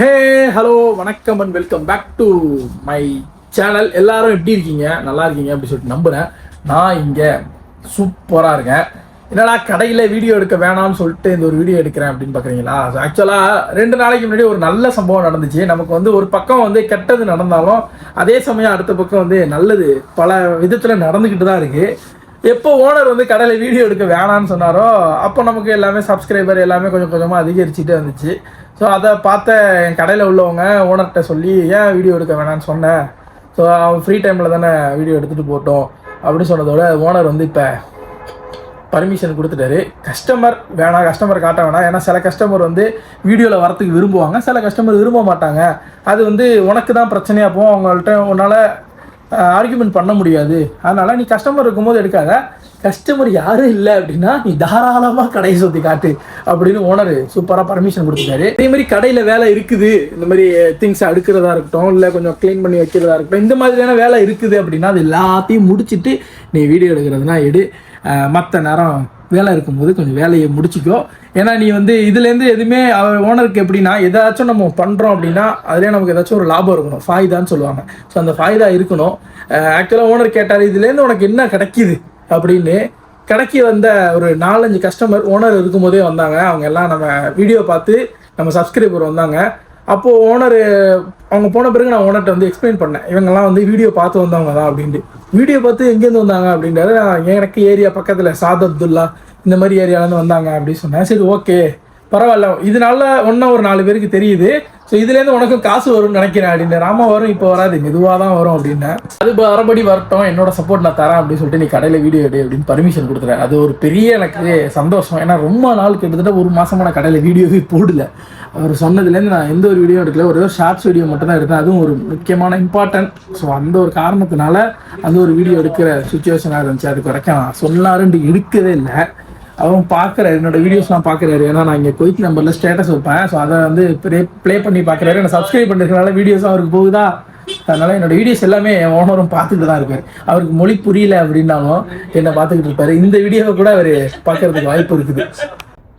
ஹே hello வணக்கம் and welcome back to my channel எல்லாரும் எப்படி இருக்கீங்க? நல்லா இருக்கீங்க அப்படின்னு சொல்லிட்டு நம்புறேன். நான் இங்கே சூப்பராக இருக்கேன். என்னடா கடையில் வீடியோ எடுக்க வேணாம்னு சொல்லிட்டு இந்த ஒரு வீடியோ எடுக்கிறேன் அப்படின்னு பார்க்குறீங்களா ஆக்சுவலாக ரெண்டு நாளைக்கு முன்னாடி ஒரு நல்ல சம்பவம் நடந்துச்சு. நமக்கு வந்து ஒரு பக்கம் வந்து கெட்டது நடந்தாலும் அதே சமயம் அடுத்த பக்கம் வந்து நல்லது பல விதத்தில் நடந்துக்கிட்டு தான் இருக்குது எப்போ ஓனர் வந்து கடையில் வீடியோ எடுக்க வேணாம்னு சொன்னாரோ அப்போ நமக்கு எல்லாமே சப்ஸ்கிரைபர் எல்லாமே கொஞ்சம் கொஞ்சமாக அதிகரிச்சுட்டே வந்துச்சு ஸோ அதை பார்த்த என் கடையில் உள்ளவங்க ஓனர்கிட்ட சொல்லி ஏன் வீடியோ எடுக்க வேணாம்னு சொன்னேன் ஸோ அவன் ஃப்ரீ டைமில் தானே வீடியோ எடுத்துகிட்டு போட்டோம் அப்படின்னு சொன்னதோட ஓனர் வந்து இப்போ பர்மிஷன் கொடுத்துட்டாரு. கஸ்டமர் வேணாம் கஸ்டமர் காட்ட வேணாம். ஏன்னா சில கஸ்டமர் வந்து வீடியோவில் வரத்துக்கு விரும்புவாங்க சில கஸ்டமர் விரும்ப மாட்டாங்க. அது வந்து உனக்கு தான் பிரச்சனையாக போகும். அவங்கள்ட்ட உன்னால் ஆர்குமெண்ட் பண்ண முடியாது. அதனால் நீ கஸ்டமர் இருக்கும்போது எடுக்காத. கஸ்டமர் யாரும் இல்லை அப்படின்னா நீ தாராளமாக கடையை சுற்றி காட்டு அப்படின்னு ஓனர் சூப்பராக பர்மிஷன் கொடுத்துட்டாரு. அதே மாதிரி கடையில் வேலை இருக்குது. இந்த மாதிரி திங்ஸ் அடுக்கிறதா இருக்கட்டும் இல்லை கொஞ்சம் க்ளீன் பண்ணி வைக்கிறதா இருக்கட்டும் இந்த மாதிரியான வேலை இருக்குது அப்படின்னா அது எல்லாத்தையும் முடிச்சுட்டு நீ வீடியோ எடுக்கிறதுனா எடு. மற்ற நேரம் வேலை இருக்கும்போது கொஞ்சம் வேலையை முடிச்சிக்கோ. ஏன்னா நீ வந்து இதுலேருந்து எதுவுமே அவர் ஓனருக்கு எப்படின்னா ஏதாச்சும் நம்ம பண்ணுறோம் அப்படின்னா அதுலேயே நமக்கு ஏதாச்சும் ஒரு லாபம் இருக்கணும். ஃபாய்தான்னு சொல்லுவாங்க. ஸோ அந்த ஃபாய்தா இருக்கணும். ஆக்சுவலாக ஓனர் கேட்டார் இதுலேருந்து உனக்கு என்ன கிடைக்கிது? அப்படின்னு கடைக்கு வந்த ஒரு நாலஞ்சு கஸ்டமர் ஓனர் இருக்கும்போதே வந்தாங்க. அவங்க எல்லாம் நம்ம வீடியோ பார்த்து நம்ம சப்ஸ்கிரைபர் வந்தாங்க. அப்போது ஓனர் அவங்க போன பிறகு நான் ஓனர்கிட்ட வந்து எக்ஸ்பிளைன் பண்ணேன். இவங்கெல்லாம் வந்து வீடியோ பார்த்து வந்தவங்க தான் அப்படின்ட்டு. வீடியோ பார்த்து எங்கேருந்து வந்தாங்க அப்படின்றாரு. எனக்கு ஏரியா பக்கத்தில் சாத் அப்துல்லா இந்த மாதிரி ஏரியாலேருந்து வந்தாங்க அப்படின்னு சொன்னேன். சரி ஓகே. பரவாயில்ல. இதனால ஒன்றா ஒரு நாலு பேருக்கு தெரியுது. ஸோ இதுலேருந்து உனக்கும் காசு வரும்னு நினைக்கிறேன் அப்படின்னு. ராமா வரும் இப்போ வராது. மெதுவாக தான் வரும் அப்படின்னேன் அது வரபடி வரட்டும் என்னோட சப்போர்ட் நான் தரேன் அப்படின்னு சொல்லிட்டு நீ கடையில் வீடியோ எடு அப்படின்னு பர்மிஷன் கொடுத்துறேன் அது ஒரு பெரிய எனக்கு சந்தோஷம். ஏன்னா ரொம்ப நாள் கிட்டத்தட்ட ஒரு மாதமான நான் கடையில் வீடியோவே போடல. அவர் சொன்னதுலேருந்து நான் எந்த ஒரு வீடியோ எடுக்கல. ஒரே ஒரு ஷார்ட்ஸ் வீடியோ மட்டும் தான் எடுத்தேன். அதுவும் ஒரு முக்கியமான இம்பார்ட்டன்ட் ஸோ அந்த ஒரு காரணத்தினால அந்த ஒரு வீடியோ எடுக்கிற சுச்சுவேஷனாக இருந்துச்சு. அதுக்கு வரைக்கும் நான் சொன்னாருன்ட்டு எடுக்கவே இல்லை. அவன் பார்க்குறாரு. என்னோட வீடியோஸ்லாம் பார்க்குறாரு. ஏன்னா நான் இங்கே குயிக் நம்பரில் ஸ்டேட்டஸ் வைப்பேன். ஸோ அதை வந்து ப்ளே ப்ளே பண்ணி பார்க்குறாரு. என்னை சப்ஸ்கிரைப் பண்ணுறதுனால வீடியோஸ் அவருக்கு போகுதா? அதனால என்னோட வீடியோஸ் எல்லாமே என் ஓனரும் பார்த்துட்டு தான் இருப்பார் அவருக்கு மொழி புரியல அப்படின்னாலும் என்னை பார்த்துக்கிட்டு இருப்பாரு. இந்த வீடியோவை கூட அவர் பார்க்கறதுக்கு வாய்ப்பு இருக்குது.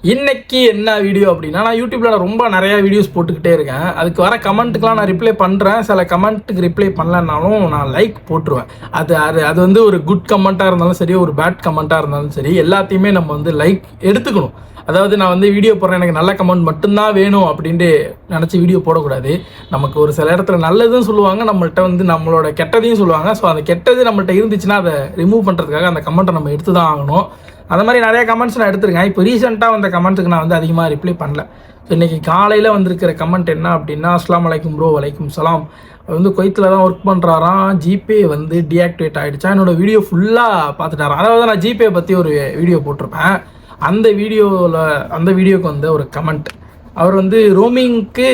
இன்னைக்கு என்ன வீடியோ அப்படின்னா நான் யூடியூப்பில் ரொம்ப நிறையா வீடியோஸ் போட்டுக்கிட்டே இருக்கேன். அதுக்கு வர கமெண்ட்டுக்கெலாம் நான் ரிப்ளை பண்ணுறேன் சில கமெண்ட்டுக்கு ரிப்ளை பண்ணலனாலும் நான் லைக் போட்டுருவேன். அது அது அது வந்து ஒரு குட் கமெண்ட்டாக இருந்தாலும் சரி ஒரு பேட் கமெண்ட்டாக இருந்தாலும் சரி எல்லாத்தையுமே நம்ம வந்து லைக் எடுத்துக்கணும். அதாவது நான் வந்து வீடியோ போடுறேன் எனக்கு நல்ல கமெண்ட் மட்டும்தான் வேணும் அப்படின்ட்டு நினச்சி வீடியோ போடக்கூடாது. நமக்கு ஒரு சில இடத்துல நல்லதும் சொல்லுவாங்க நம்மள்கிட்ட வந்து நம்மளோட கெட்டதையும் சொல்லுவாங்க. ஸோ அந்த கெட்டது நம்மள்ட்ட இருந்துச்சுன்னா அதை ரிமூவ் பண்ணுறதுக்காக அந்த கமெண்ட்டை நம்ம எடுத்து தான் ஆகணும். அந்த மாதிரி நிறைய கமெண்ட்ஸ் நான் எடுத்திருக்கேன். இப்போ ரீசெண்டாக வந்த கமெண்ட்டுக்கு நான் வந்து அதிகமாக ரிப்ளை பண்ணல. ஸோ இன்றைக்கி காலையில் வந்திருக்கிற கமெண்ட் என்ன அப்படின்னா அஸ்லாம் வலைக்கும் ப்ரோ வலைக்கும் சலாம். அவர் வந்து கொய்த்தில் தான் ஒர்க் பண்ணுறாராம் ஜிபே வந்து டீஆக்டிவேட் ஆகிடுச்சா என்னோட வீடியோ ஃபுல்லாக பார்த்துட்டாராம். அதாவது நான் ஜிபே பற்றி ஒரு வீடியோ போட்டிருப்பேன். அந்த வீடியோவில் அந்த வீடியோவுக்கு வந்த ஒரு கமெண்ட் அவர் வந்து ரோமிங்க்கு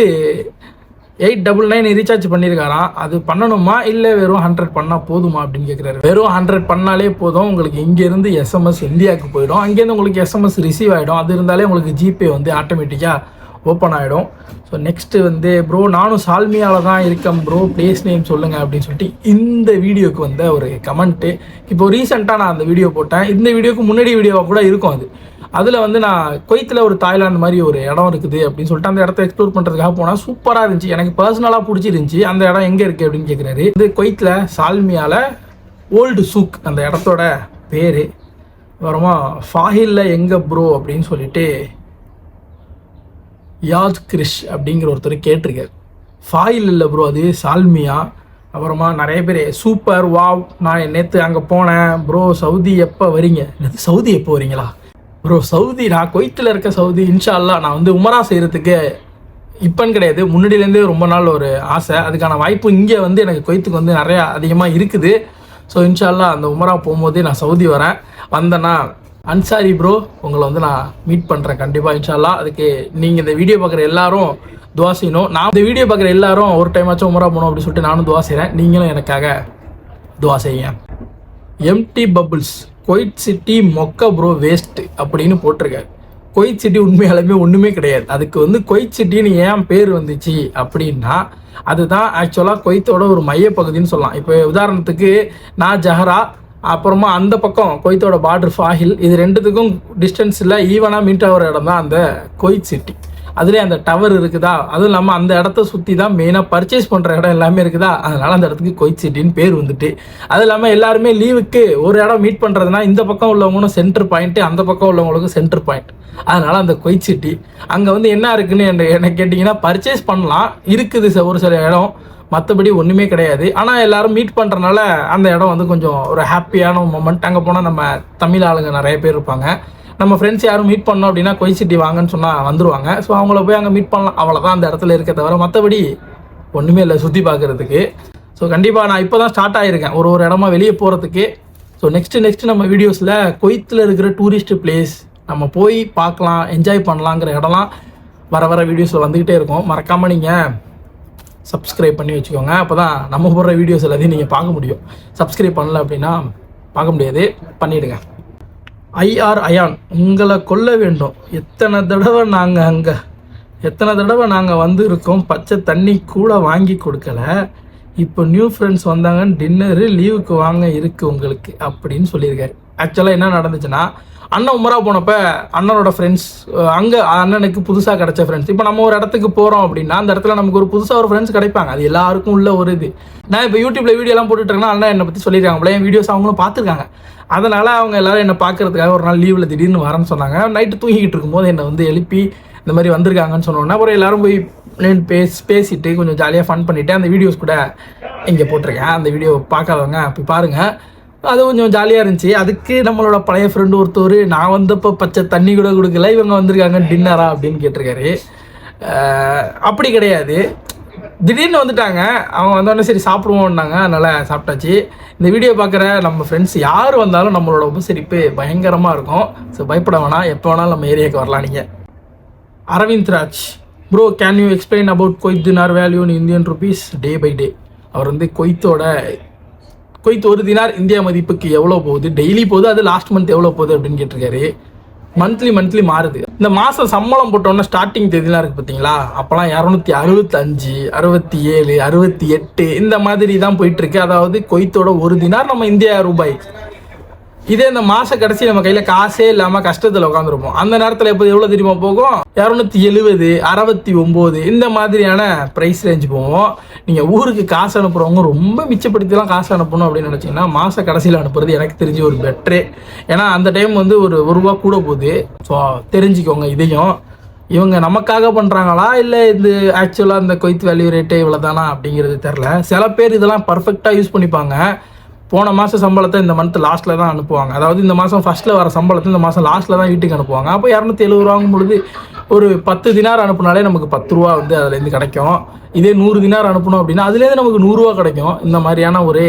எயிட் டபுள் நைன் ரீசார்ஜ் பண்ணியிருக்காராம் அது பண்ணணுமா? இல்லை வெறும் ஹண்ட்ரட் பண்ணால் போதுமா அப்படின்னு கேட்குறாரு வெறும் ஹண்ட்ரட் பண்ணாலே போதும். உங்களுக்கு இங்கேருந்து எஸ்எம்எஸ் இந்தியாவுக்கு போயிடும். அங்கேருந்து உங்களுக்கு எஸ்எம்எஸ் ரிசீவ் ஆகிடும் அது இருந்தாலே உங்களுக்கு ஜிபே வந்து ஆட்டோமேட்டிக்காக ஓப்பன் ஆகிடும் ஸோ நெக்ஸ்ட்டு வந்து ப்ரோ நானும் சால்மியாவில் தான் இருக்கேன் ப்ரோ பிளேஸ் நேம் சொல்லுங்கள் அப்படின்னு சொல்லிட்டு இந்த வீடியோக்கு வந்த ஒரு கமெண்ட்டு இப்போ ரீசெண்டாக நான் அந்த வீடியோ போட்டேன். இந்த வீடியோக்கு முன்னாடி வீடியோவாக கூட இருக்கும் அது. அதில் வந்து நான் கொய்த்தில் ஒரு தாய்லாந்து மாதிரி ஒரு இடம் இருக்குது அப்படின்னு சொல்லிட்டு அந்த இடத்த எக்ஸ்ப்ளோர் பண்ணுறதுக்காக போனால் சூப்பராக இருந்துச்சு. எனக்கு பர்சனலாக பிடிச்சிருந்துச்சி. அந்த இடம் எங்கே இருக்குது அப்படின்னு கேட்குறாரு இது கொய்த்தில் சால்மியாவில் ஓல்டு சூக் அந்த இடத்தோட பேர். அப்புறமா ஃபாஹிலில் எங்கே ப்ரோ அப்படின்னு சொல்லிட்டு யாஜ் கிரிஷ் அப்படிங்கிற ஒருத்தர் கேட்டிருக்காரு. ஃபாயில் இல்லை ப்ரோ அது சால்மியா. அப்புறமா நிறைய பேர் சூப்பர் வாவ் நான் நேற்று அங்கே போனேன். ப்ரோ சவுதி எப்போ வரீங்க? சவுதி எப்போ வரீங்களா? ப்ரோ சவுதி நான் கொய்த்தில் இருக்க சவுதி இன்ஷால்லா நான் வந்து உமரா செய்கிறதுக்கு இப்போன்னு கிடையாது. முன்னாடியிலேருந்தே ரொம்ப நாள் ஒரு ஆசை. அதுக்கான வாய்ப்பு இங்கே வந்து எனக்கு கொய்த்துக்கு வந்து நிறையா அதிகமாக இருக்குது. ஸோ இன்ஷால்லா அந்த உமரா போகும்போதே நான் சவுதி வரேன். வந்தேன்னா அன்சாரி ப்ரோ உங்களை வந்து நான் மீட் பண்ணுறேன் கண்டிப்பாக இன்ஷால்லா அதுக்கு நீங்கள் இந்த வீடியோ பார்க்குற எல்லாரும் துவா செய்யணும். நான் இந்த வீடியோ பார்க்குற எல்லாரும் ஒரு டைம் ஆச்சும் உமரா போகணும் அப்படின்னு சொல்லிட்டு நானும் துவா செய்கிறேன் நீங்களும் எனக்காக துவா செய்யுங்க. எம்டி பபுள்ஸ் கொயிட் சிட்டி மொக்க ப்ரோ வேஸ்ட் அப்படின்னு போட்டிருக்காரு. கொயிட் சிட்டி உண்மையாலுமே ஒன்றுமே கிடையாது. அதுக்கு வந்து கொயிட் சிட்டின்னு ஏன் பேர் வந்துச்சு அப்படின்னா அதுதான் ஆக்சுவலாக கொய்த்தோட ஒரு மையப்பகுதின்னு சொல்லலாம். இப்போ உதாரணத்துக்கு நான் ஜஹரா அப்புறமா அந்த பக்கம் கொய்த்தோட பார்டர் ஃபாஹில் இது ரெண்டுத்துக்கும் டிஸ்டன்ஸில் ஈவனாக மீட் ஆகிற இடம் தான் அந்த கொய்த் சிட்டி அதுலேயே அந்த டவர் இருக்குதா? அதுவும் இல்லாமல் அந்த இடத்த சுற்றி தான் மெயினாக பர்ச்சேஸ் பண்ணுற இடம் எல்லாமே இருக்குதா? அதனால அந்த இடத்துக்கு கொய்த் சிட்டின்னு பேர் வந்துட்டு. அது இல்லாமல் எல்லாருமே லீவுக்கு ஒரு இடம் மீட் பண்ணுறதுனா இந்த பக்கம் உள்ளவங்களும் சென்டர் பாயிண்ட் அந்த பக்கம் உள்ளவங்களுக்கும் சென்டர் பாயிண்ட் அதனால அந்த கொய்த் சிட்டி அங்கே வந்து என்ன இருக்குன்னு என்ன என்ன கேட்டிங்கன்னா பர்ச்சேஸ் பண்ணலாம். இருக்குது ச- ஒரு சில இடம். மற்றபடி ஒன்றுமே கிடையாது. ஆனால் எல்லாரும் மீட் பண்ணுறனால அந்த இடம் வந்து கொஞ்சம் ஒரு ஹாப்பியான மூமெண்ட் அங்கே போனால் நம்ம தமிழ் ஆளுங்க நிறைய பேர் இருப்பாங்க. நம்ம ஃப்ரெண்ட்ஸ் யாரும் மீட் பண்ணோம் அப்படின்னா கொய் சிட்டி வாங்கன்னு சொன்னால் வந்துருவாங்க. ஸோ அவங்கள போய் அங்கே மீட் பண்ணலாம். அவ்வளோதான் அந்த இடத்துல இருக்க தவிர மற்றபடி ஒன்றுமே இல்லை சுற்றி பார்க்குறதுக்கு. ஸோ கண்டிப்பாக நான் இப்போ தான் ஸ்டார்ட் ஆகியிருக்கேன் ஒரு ஒரு இடமா வெளியே போகிறதுக்கு ஸோ நெக்ஸ்ட்டு நெக்ஸ்ட்டு நம்ம வீடியோஸில் கொய்த்தில் இருக்கிற டூரிஸ்ட் பிளேஸ் நம்ம போய் பார்க்கலாம் என்ஜாய் பண்ணலாங்கிற இடம்லாம் வர வர வீடியோஸில் வந்துக்கிட்டே இருக்கும். மறக்காமல் நீங்கள் சப்ஸ்கிரைப் பண்ணி வச்சுக்கோங்க. அப்போ தான் நம்ம போடுற வீடியோஸ் எல்லாத்தையும் நீங்கள் பார்க்க முடியும். சப்ஸ்கிரைப் பண்ணல அப்படின்னா பார்க்க முடியாது. பண்ணிவிடுங்க ஐஆர் அயான் உங்களை கொல்ல வேண்டும். எத்தனை தடவை நாங்கள் அங்கே எத்தனை தடவை நாங்கள் வந்து இருக்கோம் பச்சை தண்ணி கூட வாங்கி கொடுக்கல. இப்போ நியூ ஃப்ரெண்ட்ஸ் வந்தாங்கன்னு டின்னரு லீவுக்கு வாங்க இருக்குது உங்களுக்கு அப்படின்னு சொல்லியிருக்காரு. ஆக்சுவலாக என்ன நடந்துச்சுன்னா அண்ணன் உமரா போனப்ப அண்ணனோட ஃப்ரெண்ட்ஸ் அங்கே அண்ணனுக்கு புதுசாக கிடைச்ச ஃப்ரெண்ட்ஸ் இப்போ நம்ம ஒரு இடத்துக்கு போகிறோம் அப்படின்னா அந்த இடத்துல நமக்கு ஒரு புதுசாக ஒரு ஃப்ரெண்ட்ஸ் கிடைப்பாங்க. அது எல்லாருக்கும் உள்ள ஒரு இது. நான் இப்போ யூடியூப்ல வீடியோலாம் போட்டுட்டுருக்கேன் அண்ணன் என்னை பற்றி சொல்லியிருக்காங்க என் வீடியோஸ் அவங்களும் பார்த்துருக்காங்க. அதனால அவங்க எல்லாரும் என்னை பார்க்கறதுக்காக ஒரு நாள் லீவில் திடீர்னு வரேன்னு சொன்னாங்க. நைட்டு தூங்கிக்கிட்டு இருக்கும்போது என்னை வந்து எழுப்பி இந்த மாதிரி வந்திருக்காங்கன்னு சொன்னோன்னா அப்புறம் எல்லாரும் போய் நின்னு பேசி பேசிட்டு கொஞ்சம் ஜாலியாக ஃபன் பண்ணிவிட்டு அந்த வீடியோஸ் கூட இங்கே போட்டிருக்கேன். அந்த வீடியோ பார்க்காதவங்க அப்படி பாருங்கள் அது கொஞ்சம் ஜாலியாக இருந்துச்சு. அதுக்கு நம்மளோட பழைய ஃப்ரெண்டு ஒருத்தர் நான் வந்தப்போ பச்சை தண்ணி கூட கொடுக்கல இவங்க வந்திருக்காங்க டின்னரா அப்படின்னு கேட்டிருக்காரு. அப்படி கிடையாது. திடீர்னு வந்துட்டாங்க. அவங்க வந்தோடனே சரி சாப்பிடுவோம்னாங்க. அதனால் சாப்பிட்டாச்சு. இந்த வீடியோ பார்க்குற நம்ம ஃப்ரெண்ட்ஸ் யார் வந்தாலும் நம்மளோட உபசரிப்பு பயங்கரமாக இருக்கும். ஸோ பயப்பட வேணாம். எப்போ வேணாலும் நம்ம ஏரியாவுக்கு வரலாம் நீங்கள் Aravind Raj. Bro can you explain about Kuwait dinar value in Indian rupees day by day அவர் வந்து கொய்த்தோட குவைத் ஒரு தினார் இந்தியா மதிப்புக்கு எவ்வளோ போகுது? டெய்லி போகுது அது லாஸ்ட் மந்த் எவ்வளோ போகுது அப்படின்னு கேட்டிருக்காரு. மந்த்லி மந்த்லி மாறுது. இந்த மாதம் சம்பளம் போட்டோன்னா ஸ்டார்டிங் தேதிலாம் இருக்குது பார்த்தீங்களா? அப்போலாம் இரநூத்தி அறுபத்தஞ்சு அறுபத்தி ஏழு அறுபத்தி எட்டு இந்த மாதிரி தான் போயிட்டுருக்கு அதாவது கொய்த்தோட ஒரு தினார் நம்ம இந்தியா ரூபாய். இதே இந்த மாச கடைசி நம்ம கையில காசே இல்லாம கஷ்டத்துல உட்காந்துருப்போம் அந்த நேரத்துல எப்போ எவ்வளவு தெரியுமா போகும்? இரநூத்தி எழுபது அறுபத்தி ஒன்பது இந்த மாதிரியான பிரைஸ் ரேஞ்ச் போவோம் நீங்க ஊருக்கு காசு அனுப்புறவங்க ரொம்ப மிச்சப்படுத்திலாம் காசு அனுப்பணும் அப்படின்னு நினைச்சீங்கன்னா மாச கடைசியில் அனுப்புறது எனக்கு தெரிஞ்சு ஒரு பெட்ரு ஏன்னா அந்த டைம் வந்து ஒரு ஒரு ரூபா கூட போகுது. ஸோ தெரிஞ்சுக்கோங்க இதையும். இவங்க நமக்காக பண்ணுறாங்களா இல்லை இது ஆக்சுவலாக இந்த கொய்த் வேல்யூ ரேட்டே இவ்வளோ தானா அப்படிங்கிறது தெரில சில பேர் இதெல்லாம் பர்ஃபெக்டாக யூஸ் பண்ணிப்பாங்க. போன மாதம் சம்பளத்தை இந்த மந்த் லாஸ்ட்டில் தான் அனுப்புவாங்க. அதாவது இந்த மாதம் ஃபஸ்ட்டில் வர சம்பளத்தை இந்த மாதம் லாஸ்ட்டில் தான் வீட்டுக்கு அனுப்புவாங்க. அப்போ இரநூத்தி எழுபது ரூபாங்கும் பொழுது ஒரு பத்து தினார் அனுப்புனாலே நமக்கு பத்து ரூபா வந்து அதுலேருந்து கிடைக்கும். இதே நூறு தினார் அனுப்பணும் அப்படின்னா அதுலேருந்து நமக்கு நூறுரூவா கிடைக்கும். இந்த மாதிரியான ஒரு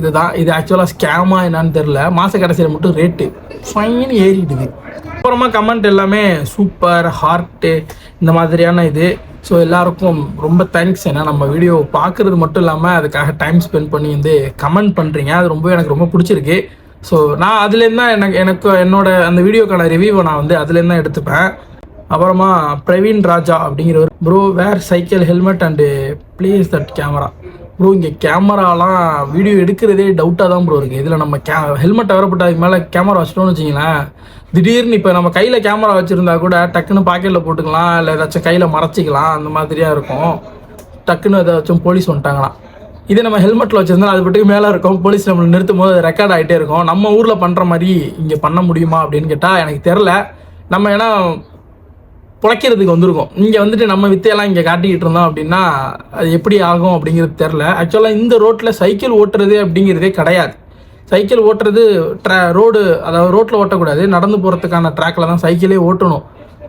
இதுதான். இது ஆக்சுவலாக ஸ்கேமா என்னன்னு தெரில மாத கடைசியில் மட்டும் ரேட்டு ஃபைன் ஏறிடுது. அப்புறமா கமெண்ட் எல்லாமே சூப்பர் ஹார்ட்டு இந்த மாதிரியான இது. ஸோ எல்லாருக்கும் ரொம்ப தேங்க்ஸ் ஏன்னா நம்ம வீடியோ பார்க்குறது மட்டும் இல்லாமல் அதுக்காக டைம் ஸ்பெண்ட் பண்ணி வந்து கமெண்ட் பண்ணுறீங்க அது ரொம்ப எனக்கு ரொம்ப பிடிச்சிருக்கு. ஸோ நான் அதுலேருந்து தான் எனக்கு எனக்கு என்னோட அந்த வீடியோக்கான ரிவ்யூவை நான் வந்து அதுலேருந்து தான் எடுத்துப்பேன். அப்புறமா பிரவீன் ராஜா அப்படிங்கிறவர். Bro wear cycle helmet and please that camera bro இங்கே கேமராலாம் வீடியோ எடுக்கிறதே டவுட்டாக தான் ப்ரோ இருக்குது இதில் நம்ம கே ஹெல்மெட் வரப்பட்ட அதுக்கு மேலே கேமரா வச்சிட்டோம்னு வச்சிங்களேன் திடீர்னு இப்போ நம்ம கையில் கேமரா வச்சுருந்தா கூட டக்குன்னு பாக்கெட்டில் போட்டுக்கலாம் இல்லை ஏதாச்சும் கையில் மறைச்சிக்கலாம் அந்த மாதிரியாக இருக்கும். டக்குன்னு ஏதாச்சும் போலீஸ் வந்துட்டாங்களாம். இதே நம்ம ஹெல்மெட்டில் வச்சுருந்தா அது பட்டுக்கு மேலே இருக்கும். போலீஸ் நம்மளை நிறுத்தும் போது ரெக்கார்ட் ஆகிட்டே இருக்கும். நம்ம ஊரில் பண்ணுற மாதிரி இங்கே பண்ண முடியுமா அப்படின்னு கேட்டால் எனக்கு தெரில நம்ம ஏன்னா பிழைக்கிறதுக்கு வந்திருக்கோம். இங்கே வந்துட்டு நம்ம வித்தையெல்லாம் இங்கே காட்டிக்கிட்டு இருந்தோம் அப்படின்னா அது எப்படி ஆகும் அப்படிங்கிறது தெரில ஆக்சுவலாக இந்த ரோட்டில் சைக்கிள் ஓட்டுறது அப்படிங்கிறதே கிடையாது. சைக்கிள் ஓட்டுறது ட்ரா ரோடு அதாவது ரோட்டில் ஓட்டக்கூடாது. நடந்து போகிறதுக்கான ட்ராக்கில் தான் சைக்கிளே ஓட்டணும்.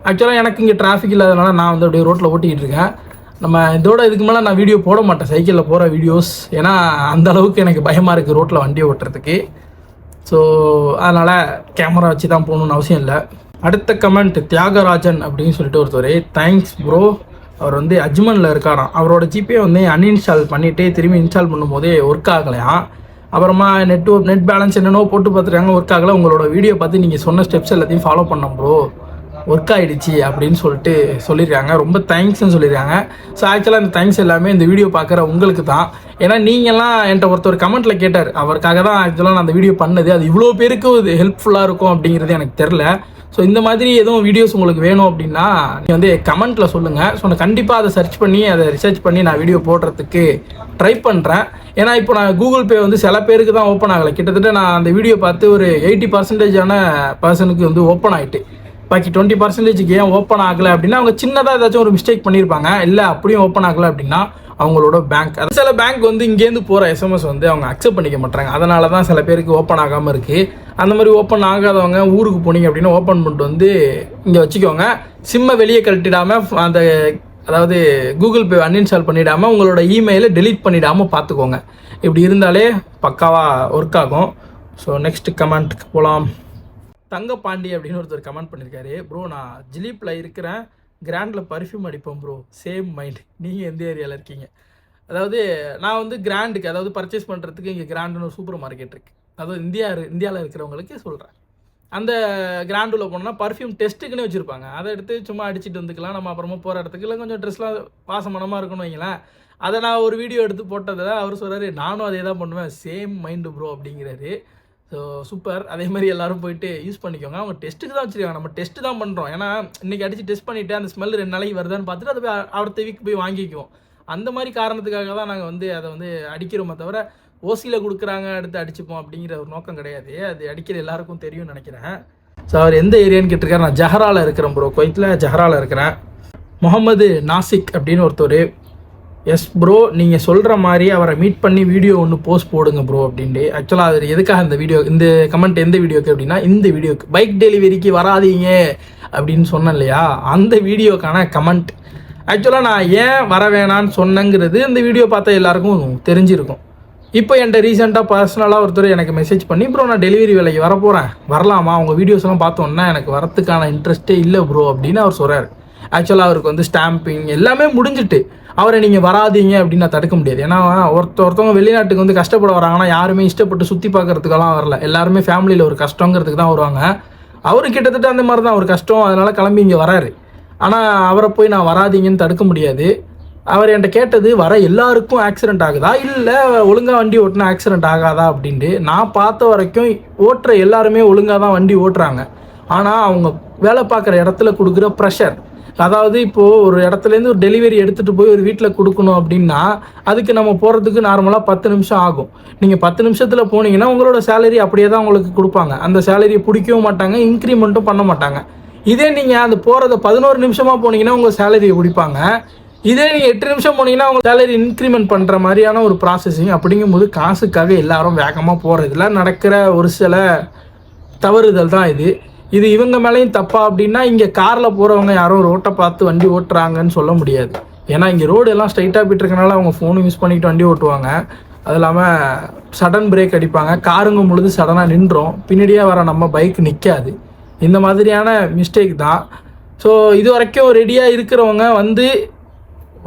ஆக்சுவலாக எனக்கு இங்கே டிராஃபிக் இல்லாதனால நான் வந்து அப்படியே ரோட்டில் ஓட்டிக்கிட்டு இருக்கேன். நம்ம இதோட இதுக்கு மேலே நான் வீடியோ போட மாட்டேன். சைக்கிளில் போகிற வீடியோஸ் ஏன்னா அந்த அளவுக்கு எனக்கு பயமாக இருக்குது ரோட்டில் வண்டி ஓட்டுறதுக்கு. ஸோ அதனால் கேமரா வச்சு தான் போகணுன்னு அவசியம் இல்லை. அடுத்த கமெண்ட் தியாகராஜன் அப்படின்னு சொல்லிட்டு ஒருத்தர் தேங்க்ஸ் ப்ரோ அவர் வந்து அஜ்மனில் இருக்காராம். அவரோட ஜிபே வந்து அன்இன்ஸ்டால் பண்ணிவிட்டு திரும்பி இன்ஸ்டால் பண்ணும்போதே ஒர்க் ஆகலையாம் அப்புறமா நெட்ஒர்க் நெட் பேலன்ஸ் என்னென்னோ போட்டு பார்த்துருக்காங்க ஒர்க் ஆகலை. உங்களோட வீடியோ பார்த்து நீங்கள் சொன்ன ஸ்டெப்ஸ் எல்லாத்தையும் ஃபாலோ பண்ணோம் ப்ரோ ஒர்க் ஆகிடுச்சி அப்படின்னு சொல்லிட்டு சொல்லியிருக்காங்க ரொம்ப தேங்க்ஸ்னு சொல்லியிருக்காங்க ஸோ ஆக்சுவலாக இந்த தேங்க்ஸ் எல்லாமே இந்த வீடியோ பார்க்குற உங்களுக்கு தான். ஏன்னா நீங்கள்லாம் என்கிட்ட ஒருத்தர் கமெண்ட்டில் கேட்டார். அவருக்காக தான் ஆக்சுவலாக நான் அந்த வீடியோ பண்ணது. அது இவ்வளோ பேருக்கு இது ஹெல்ப்ஃபுல்லாக இருக்கும் அப்படிங்கிறது எனக்கு தெரில. ஸோ இந்த மாதிரி எதுவும் வீடியோஸ் உங்களுக்கு வேணும் அப்படின்னா நீங்கள் வந்து கமெண்ட்டில் சொல்லுங்கள் ஸோ நான் கண்டிப்பாக அதை சர்ச் பண்ணி அதை ரிசர்ச் பண்ணி நான் வீடியோ போடுறதுக்கு ட்ரை பண்ணுறேன் ஏன்னா இப்போ நான் கூகுள் பே வந்து சில பேருக்கு தான் ஓப்பன் ஆகலை. கிட்டத்தட்ட நான் அந்த வீடியோ பார்த்து ஒரு எயிட்டி பர்சன்டேஜான பர்சனுக்கு வந்து ஓப்பன் ஆகிட்டு பாக்கி டுவெண்ட்டி பர்சன்டேஜுக்கு ஏன் ஓப்பன் ஆகலை அப்படின்னா அவங்க சின்னதாக ஏதாச்சும் ஒரு மிஸ்டேக் பண்ணியிருப்பாங்க. இல்லை அப்படியும் ஓப்பன் ஆகலை அப்படின்னா அவங்களோட பேங்க் அது சில பேங்க் வந்து இங்கேருந்து போகிற எஸ்எம்எஸ் வந்து அவங்க அக்செப்ட் பண்ணிக்க மாட்டாங்க அதனால தான் சில பேருக்கு ஓப்பன் ஆகாமல் இருக்குது அந்த மாதிரி ஓப்பன் ஆகாதவங்க ஊருக்கு போனீங்க அப்படின்னா ஓப்பன் பண்ணிட்டு வந்து இங்கே வச்சுக்கோங்க. சிம்மை வெளியே கழட்டிடாமல் அந்த அதாவது கூகுள் பே அன்இன்ஸ்டால் பண்ணிடாமல் உங்களோட இமெயிலை டெலீட் பண்ணிடாமல் பார்த்துக்கோங்க இப்படி இருந்தாலே பக்காவாக ஒர்க் ஆகும். ஸோ நெக்ஸ்ட் கமெண்ட்டுக்கு போகலாம் தங்க பாண்டி அப்படின்னு ஒருத்தர் கமெண்ட் பண்ணியிருக்காரு ப்ரோ நான் ஜிலீப்பில் இருக்கிறேன். கிராண்டில் பர்ஃப்யூம் அடிப்போம் ப்ரோ சேம் மைண்ட் நீங்கள் எந்த ஏரியாவில் இருக்கீங்க? அதாவது நான் வந்து கிராண்டுக்கு அதாவது பர்ச்சேஸ் பண்ணுறதுக்கு இங்கே கிராண்டுன்னு ஒரு சூப்பர் மார்க்கெட் இருக்குது அதாவது இந்தியா இந்தியாவில் இருக்கிறவங்களுக்கு சொல்கிறேன் அந்த கிராண்டில் போனோம்னா பர்ஃப்யூம் டெஸ்ட்டுக்குன்னு வச்சுருப்பாங்க. அதை எடுத்து சும்மா அடிச்சுட்டு வந்துக்கலாம். நம்ம அப்புறமா போகிற இடத்துக்கு. இல்லை கொஞ்சம் ட்ரெஸ்லாம் வாசமனமாக இருக்கணும் வைங்களேன். அதை நான் ஒரு வீடியோ எடுத்து போட்டதில் அவர் சொல்கிறாரு நானும் அதே தான் பண்ணுவேன். சேம் மைண்டு ப்ரோ அப்படிங்கிறாரு. ஸோ சூப்பர் அதே மாதிரி எல்லாரும் போயிட்டு யூஸ் பண்ணிக்கோங்க. அவங்க டெஸ்ட்டுக்கு தான் வச்சுருக்காங்க. நம்ம டெஸ்ட்டு தான் பண்ணுறோம் ஏன்னா இன்றைக்கி அடித்து டெஸ்ட் பண்ணிவிட்டு அந்த ஸ்மெல் ரெண்டு நாளைக்கு வருதான்னு பார்த்துட்டு அதை போய் அடுத்த வீக் போய் வாங்கிக்குவோம். அந்த மாதிரி காரணத்துக்காக தான் நாங்கள் வந்து அதை வந்து அடிக்கிறோமே தவிர ஓசியில் கொடுக்குறாங்க அடுத்து அடிச்சுப்போம் அப்படிங்கிற ஒரு நோக்கம் கிடையாது. அது அடிக்கிற எல்லாருக்கும் தெரியும்னு நினைக்கிறேன். ஸோ அவர் எந்த ஏரியான்னு கேட்டிருக்காரு. நான் ஜஹராவில் இருக்கிறேன் ப்ரோ குவைத்தில் ஜஹராவில் இருக்கிறேன். முகமது நாசிக் அப்படின்னு ஒருத்தர் எஸ் ப்ரோ நீங்கள் சொல்கிற மாதிரி அவரை மீட் பண்ணி வீடியோ ஒன்று போஸ்ட் போடுங்க ப்ரோ அப்படின்ட்டு. ஆக்சுவலாக அது எதுக்காக இந்த வீடியோ இந்த கமெண்ட் எந்த வீடியோக்கு அப்படின்னா இந்த வீடியோக்கு பைக் டெலிவரிக்கு வராதீங்க அப்படின்னு சொன்னேன் இல்லையா? அந்த வீடியோக்கான கமெண்ட் ஆக்சுவலாக நான் ஏன் வர வேணான்னு சொன்னேங்கிறது இந்த வீடியோ பார்த்தா எல்லாருக்கும் தெரிஞ்சிருக்கும். இப்போ என்கிட்ட ரீசெண்டாக பர்சனலாக ஒருத்தர் எனக்கு மெசேஜ் பண்ணி ப்ரோ நான் டெலிவரி வேலைக்கு வர போகிறேன் வரலாமா? உங்கள் வீடியோஸ்லாம் பார்த்தோன்னா எனக்கு வரத்துக்கான இன்ட்ரெஸ்ட்டே இல்லை ப்ரோ அப்படின்னு அவர் சொல்கிறார் ஆக்சுவலாக அவருக்கு வந்து ஸ்டாம்பிங் எல்லாமே முடிஞ்சிட்டு. அவரை நீங்கள் வராதீங்க அப்படின்னு நான் தடுக்க முடியாது. ஏன்னா ஒருத்த ஒருத்தவங்க வெளிநாட்டுக்கு வந்து கஷ்டப்பட வராங்கன்னா யாருமே இஷ்டப்பட்டு சுற்றி பார்க்குறதுக்கெல்லாம் வரல. எல்லாருமே ஃபேமிலியில் ஒரு கஷ்டங்கிறதுக்கு தான் வருவாங்க. அவரு கிட்டத்தட்ட அந்த மாதிரி தான் ஒரு கஷ்டம் அதனால் கிளம்பி இங்கே வராரு. ஆனால் அவரை போய் நான் வராதீங்கன்னு தடுக்க முடியாது. அவர் என்கிட்ட கேட்டது வர எல்லாருக்கும் ஆக்சிடென்ட் ஆகுதா? இல்லை ஒழுங்காக வண்டி ஓட்டினா ஆக்சிடென்ட் ஆகாதா? அப்படின்ட்டு நான் பார்த்த வரைக்கும் ஓட்டுற எல்லாருமே ஒழுங்காக தான் வண்டி ஓட்டுறாங்க. ஆனால் அவங்க வேலை பார்க்குற இடத்துல கொடுக்குற ப்ரெஷர் அதாவது இப்போது ஒரு இடத்துலேருந்து ஒரு டெலிவரி எடுத்துகிட்டு போய் ஒரு வீட்டில் கொடுக்கணும் அப்படின்னா அதுக்கு நம்ம போகிறதுக்கு நார்மலாக பத்து நிமிஷம் ஆகும். நீங்கள் பத்து நிமிஷத்தில் போனீங்கன்னா உங்களோட சேலரி அப்படியே தான் உங்களுக்கு கொடுப்பாங்க. அந்த சேலரியை பிடிக்கவும் மாட்டாங்க இன்க்ரிமெண்ட்டும் பண்ண மாட்டாங்க. இதே நீங்கள் அது போகிறத பதினோரு நிமிஷமாக போனீங்கன்னா உங்கள் சேலரியை பிடிப்பாங்க இதே நீங்கள் எட்டு நிமிஷம் போனீங்கன்னா உங்கள் சேலரி இன்க்ரிமெண்ட் பண்ணுற மாதிரியான ஒரு ப்ராசஸிங் அப்படிங்கும்போது காசுக்காக எல்லாரும் வேகமாக போகிறதுல நடக்கிற ஒரு சில தவறுதல் தான் இது. இது இவங்க மேலேயும் தப்பா அப்படின்னா இங்கே காரில் போகிறவங்க யாரும் ரோட்டை பார்த்து வண்டி ஓட்டுறாங்கன்னு சொல்ல முடியாது. ஏன்னா இங்கே ரோடு எல்லாம் ஸ்ட்ரைட்டாக போயிட்டு இருக்கனால அவங்க ஃபோனும் யூஸ் பண்ணிட்டு வண்டி ஓட்டுவாங்க. அது இல்லாமல் சடன் பிரேக் அடிப்பாங்க. காருங்கும் பொழுது சடனாக நின்றோம். பின்னாடியே வர நம்ம பைக் நிற்காது இந்த மாதிரியான மிஸ்டேக் தான். ஸோ இது வரைக்கும் ரெடியாக இருக்கிறவங்க வந்து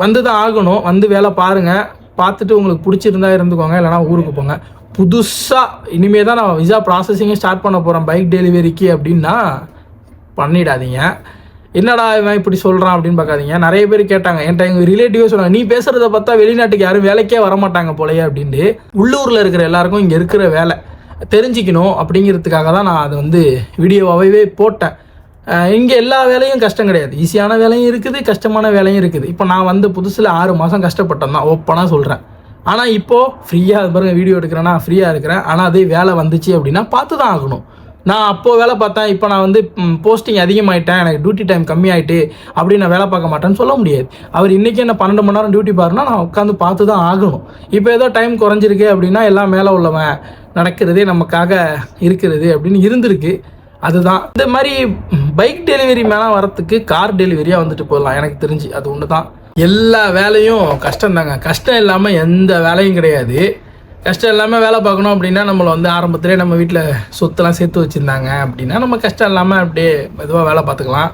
வந்து தான் ஆகணும். வந்து வேலை பாருங்கள் பார்த்துட்டு உங்களுக்கு பிடிச்சிருந்தா இருந்துக்கோங்க. இல்லைனா ஊருக்கு போங்க. புதுசாக இனிமேல் தான் நான் விசா ப்ராசஸிங்கே ஸ்டார்ட் பண்ண போகிறேன் பைக் டெலிவரிக்கு அப்படின்னா பண்ணிடாதீங்க. என்னடா இவன் இப்படி சொல்கிறான் அப்படின்னு பார்க்காதீங்க. நிறைய பேர் கேட்டாங்க. என்கிட்ட எங்கள் ரிலேட்டிவே சொன்னாங்க நீ பேசுகிறத பார்த்தா வெளிநாட்டுக்கு யாரும் வேலைக்கே வரமாட்டாங்க போலையே அப்படின்ட்டு. உள்ளூரில் இருக்கிற எல்லாருக்கும் இங்கே இருக்கிற வேலை. தெரிஞ்சுக்கணும் அப்படிங்கிறதுக்காக தான் நான் அதை வந்து வீடியோவாகவே போட்டேன். இங்கே எல்லா வேலையும் கஷ்டம் கிடையாது. ஈஸியான வேலையும் இருக்குது கஷ்டமான வேலையும் இருக்குது. இப்போ நான் வந்து புதுசில் ஆறு மாதம் கஷ்டப்பட்டேன் தான். ஓப்பனாக சொல்கிறேன் ஆனால் இப்போது ஃப்ரீயாக பாருங்கள் வீடியோ எடுக்கிறேன்னா ஃப்ரீயாக இருக்கிறேன். ஆனால் அதே வேலை வந்துச்சு அப்படின்னா பார்த்து தான் ஆகணும். நான் அப்போது வேலை பார்த்தேன் இப்போ நான் வந்து போஸ்டிங் அதிகமாயிட்டேன் எனக்கு டியூட்டி டைம் கம்மியாயிட்டு அப்படி நான் வேலை பார்க்க மாட்டேன்னு சொல்ல முடியாது. அவர் இன்றைக்கி என்ன பன்னெண்டு மணி நேரம் டியூட்டி பாருன்னா நான் உட்காந்து பார்த்து தான் ஆகணும். இப்போ ஏதோ டைம் குறைஞ்சிருக்கு அப்படின்னா எல்லாம் மேலே உள்ளவன் நடக்கிறதே நமக்காக இருக்கிறது அப்படின்னு இருந்திருக்கு. அதுதான். இந்த மாதிரி பைக் டெலிவரி மேலே வரத்துக்கு கார் டெலிவரியாக வந்துட்டு போயிடலாம். எனக்கு தெரிஞ்சு. அது ஒன்று தான் எல்லா வேலையும் கஷ்டம் தாங்க கஷ்டம் இல்லாமல் எந்த வேலையும் கிடையாது. கஷ்டம் இல்லாமல் வேலை பார்க்கணும் அப்படின்னா நம்மளை வந்து ஆரம்பத்திலே நம்ம வீட்டில் சொத்தெல்லாம் சேர்த்து வச்சுருந்தாங்க அப்படின்னா நம்ம கஷ்டம் இல்லாமல் அப்படியே மெதுவாக வேலை பார்த்துக்கலாம்.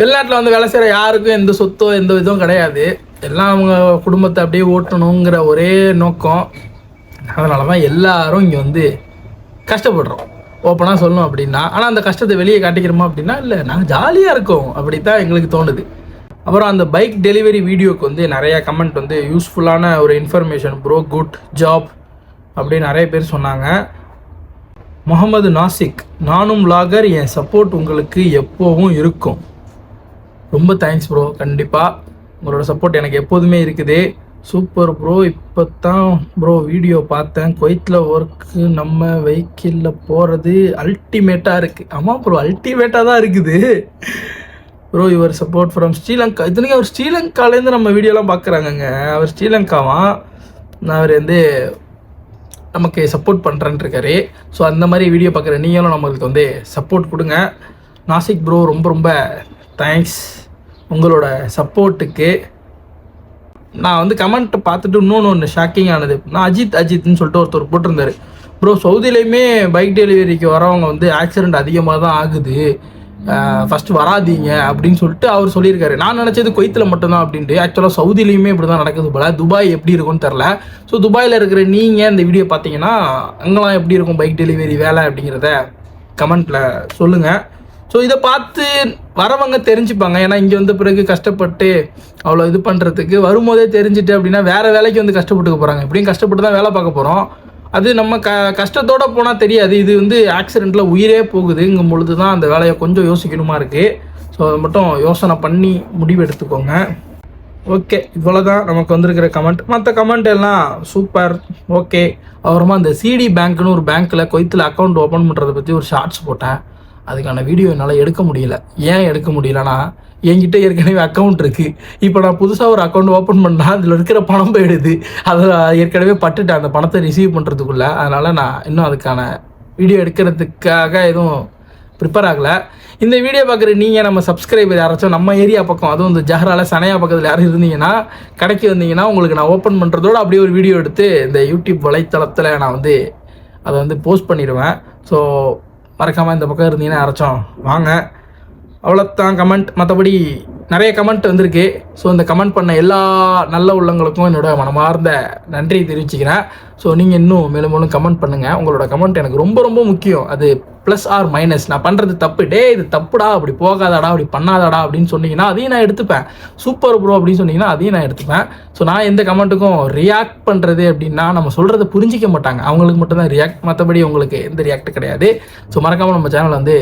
வெளிநாட்டில் வந்து வேலை செய்கிற யாருக்கும் எந்த சொத்தோ எந்த இதுவும் கிடையாது. எல்லாம் அவங்க குடும்பத்தை அப்படியே ஓட்டணுங்கிற ஒரே நோக்கம். அதனால தான் எல்லாரும் இங்கே வந்து கஷ்டப்படுறோம். ஓப்பனாக சொல்லணும் அப்படின்னா. ஆனால் அந்த கஷ்டத்தை வெளியே காட்டிக்கிறோமா அப்படின்னா இல்லை நாங்கள் ஜாலியாக இருக்கோம் அப்படி தான் எங்களுக்கு தோணுது. அப்புறம் அந்த பைக் டெலிவரி வீடியோக்கு வந்து நிறையா கமெண்ட் வந்து யூஸ்ஃபுல்லான ஒரு இன்ஃபர்மேஷன் ப்ரோ குட் ஜாப் அப்படின்னு நிறைய பேர் சொன்னாங்க. முகமது நாசிக் நானும் லாகர் என் சப்போர்ட் உங்களுக்கு எப்போவும் இருக்கும். ரொம்ப தேங்க்ஸ் ப்ரோ கண்டிப்பாக உங்களோட சப்போர்ட் எனக்கு எப்போதுமே இருக்குது. சூப்பர் ப்ரோ இப்போ தான் ப்ரோ வீடியோ பார்த்தேன். குவைத்தில் ஒர்க்கு நம்ம வெஹிக்கிளில் போகிறது அல்டிமேட்டாக இருக்குது ஆமாம் ப்ரோ அல்டிமேட்டாக தான் இருக்குது. Bro your support from Sri Lanka. இத்தனைக்கும் அவர் ஸ்ரீலங்காலேருந்து நம்ம வீடியோலாம் பார்க்குறாங்கங்க அவர் ஸ்ரீலங்காவான் அவர் வந்து நமக்கு சப்போர்ட் பண்ணுறேன்னு இருக்காரு. ஸோ அந்த மாதிரி வீடியோ பார்க்குற நீங்களும் நம்மளுக்கு வந்து சப்போர்ட் கொடுங்க. நாசிக் ப்ரோ ரொம்ப ரொம்ப தேங்க்ஸ் உங்களோட சப்போர்ட்டுக்கு நான் வந்து கமெண்ட் பார்த்துட்டு இன்னொன்று ஒன்று ஷாக்கிங் ஆனது. நான் அஜித் அஜித்னு சொல்லிட்டு ஒருத்தர் போட்டிருந்தாரு. ப்ரோ சவுதியிலையுமே பைக் டெலிவரிக்கு வரவங்க வந்து ஆக்சிடெண்ட் அதிகமாக தான் ஆகுது. ஃபஸ்ட்டு வராதீங்க அப்படின்னு சொல்லிட்டு அவர் சொல்லியிருக்காரு. நான் நினச்சது கொய்த்தில் மட்டும்தான் அப்படின்ட்டு. ஆக்சுவலாக சவுதிலையுமே இப்படி தான் நடக்குது போல. துபாய் எப்படி இருக்கும்னு தெரில ஸோ துபாயில் இருக்கிற நீங்கள் இந்த வீடியோ பார்த்தீங்கன்னா அங்கெல்லாம் எப்படி இருக்கும் பைக் டெலிவரி வேலை அப்படிங்கிறத கமெண்ட்டில் சொல்லுங்கள் ஸோ இதை பார்த்து வரவங்க தெரிஞ்சுப்பாங்க. ஏன்னா இங்கே வந்த பிறகு கஷ்டப்பட்டு அவ்வளோ இது பண்ணுறதுக்கு வரும்போதே தெரிஞ்சுட்டு அப்படின்னா வேறு வேலைக்கு வந்து கஷ்டப்பட்டுக்க போகிறாங்க இப்படியும் கஷ்டப்பட்டு தான் வேலை பார்க்க போகிறோம் அது நம்ம க கஷ்டத்தோடு போனால் தெரியாது. இது வந்து ஆக்சிடெண்ட்டில் உயிரே போகுதுங்கும் பொழுது தான் அந்த வேலையை கொஞ்சம் யோசிக்கணுமா இருக்குது ஸோ அதை மட்டும் யோசனை பண்ணி முடிவு எடுத்துக்கோங்க. ஓகே இவ்வளோ தான் நமக்கு வந்திருக்கிற கமெண்ட் மற்ற கமெண்ட் எல்லாம் சூப்பர் ஓகே அப்புறமா இந்த சிடி பேங்க்னு ஒரு பேங்க்கில் கொய்த்தில் அக்கௌண்ட் ஓப்பன் பண்ணுறதை பற்றி ஒரு ஷார்ட்ஸ் போட்டேன். அதுக்கான வீடியோ என்னால் எடுக்க முடியல. ஏன் எடுக்க முடியலனா என்கிட்ட ஏற்கனவே அக்கௌண்ட் இருக்குது இப்போ நான் புதுசாக ஒரு அக்கௌண்ட் ஓப்பன் பண்ணால் அதில் இருக்கிற பணம் போயிடுது. அதில் ஏற்கனவே பட்டுட்டேன். அந்த பணத்தை ரிசீவ் பண்ணுறதுக்குள்ளே அதனால் நான் இன்னும் அதுக்கான வீடியோ எடுக்கிறதுக்காக எதுவும் ப்ரிப்பேர் ஆகலை. இந்த வீடியோ பார்க்குற நீங்கள் நம்ம சப்ஸ்கிரைபர் யாராச்சும் நம்ம ஏரியா பக்கம் அதுவும் இந்த ஜஹரால சனையா பக்கத்தில் யாரும் இருந்தீங்கன்னா கடைக்கு வந்தீங்கன்னா உங்களுக்கு நான் ஓப்பன் பண்ணுறதோட அப்படியே ஒரு வீடியோ எடுத்து இந்த யூடியூப் வலைத்தளத்தில் நான் வந்து அதை வந்து போஸ்ட் பண்ணிடுவேன். ஸோ மறக்காமல் இந்த பக்கம் இருந்தீங்கன்னா யாராச்சும் வாங்க. அவ்வளோத்தான் கமெண்ட் மற்றபடி நிறைய கமெண்ட் வந்திருக்கு. ஸோ இந்த கமெண்ட் பண்ண எல்லா நல்ல உள்ளங்களுக்கும் என்னோட மனமார்ந்த நன்றி தெரிவிச்சுக்கிறேன். ஸோ நீங்கள் இன்னும் மேலும் மேலும் கமெண்ட் பண்ணுங்கள் உங்களோட கமெண்ட் எனக்கு ரொம்ப ரொம்ப முக்கியம். அது ப்ளஸ் ஆர் மைனஸ் நான் பண்ணுறது தப்பு. டே இது தப்புடா. அப்படி போகாதாடா. அப்படி பண்ணாதாடா. அப்படின்னு சொன்னீங்கன்னா அதையும் நான் எடுத்துப்பேன். சூப்பர் ப்ரோ அப்படின்னு சொன்னீங்கன்னா அதையும் நான் எடுத்துப்பேன். ஸோ நான் எந்த கமெண்ட்டுக்கும் ரியாக்ட் பண்ணுறது அப்படின்னா நம்ம சொல்கிறத புரிஞ்சிக்க மாட்டாங்க. அவங்களுக்கு மட்டும்தான் ரியாக்ட் மற்றபடி உங்களுக்கு எந்த ரியாக்ட் கிடையாது. ஸோ மறக்காமல் நம்ம சேனலை வந்து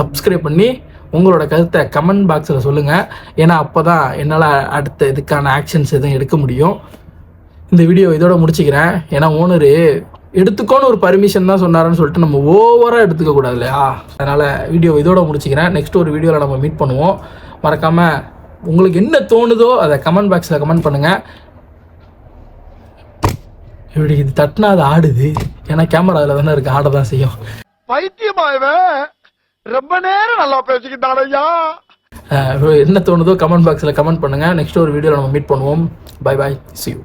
சப்ஸ்கிரைப் பண்ணி உங்களோட கருத்தை கமெண்ட் பாக்ஸில் சொல்லுங்கள் ஏன்னா அப்போ தான் என்னால் அடுத்த இதுக்கான ஆக்ஷன்ஸ் எதுவும் எடுக்க முடியும். இந்த வீடியோ இதோட முடிச்சுக்கிறேன். ஏன்னா ஓனரு எடுத்துக்கோன்னு ஒரு பர்மிஷன் தான் சொன்னாருன்னு சொல்லிட்டு நம்ம ஓவராக எடுத்துக்க கூடாது இல்லையா? அதனால் வீடியோ இதோட முடிச்சுக்கிறேன். நெக்ஸ்ட் ஒரு வீடியோவில் நம்ம மீட் பண்ணுவோம். மறக்காமல் உங்களுக்கு என்ன தோணுதோ அதை கமெண்ட் பாக்ஸில் கமெண்ட் பண்ணுங்கள் இப்படி இது தட்டினா அது ஆடுது. ஏன்னா கேமரா அதில் தானே இருக்குது ஆட தான் செய்யும். பைத்தியமாவே ரொம்ப நேரம் நல்லா பேசிக்கிட்டான் ஐயா என்ன தோணுதோ கமெண்ட் பாக்ஸில் கமெண்ட் பண்ணுங்கள் நெக்ஸ்ட் ஒரு வீடியோவில் நம்ம மீட் பண்ணுவோம். Bye bye C you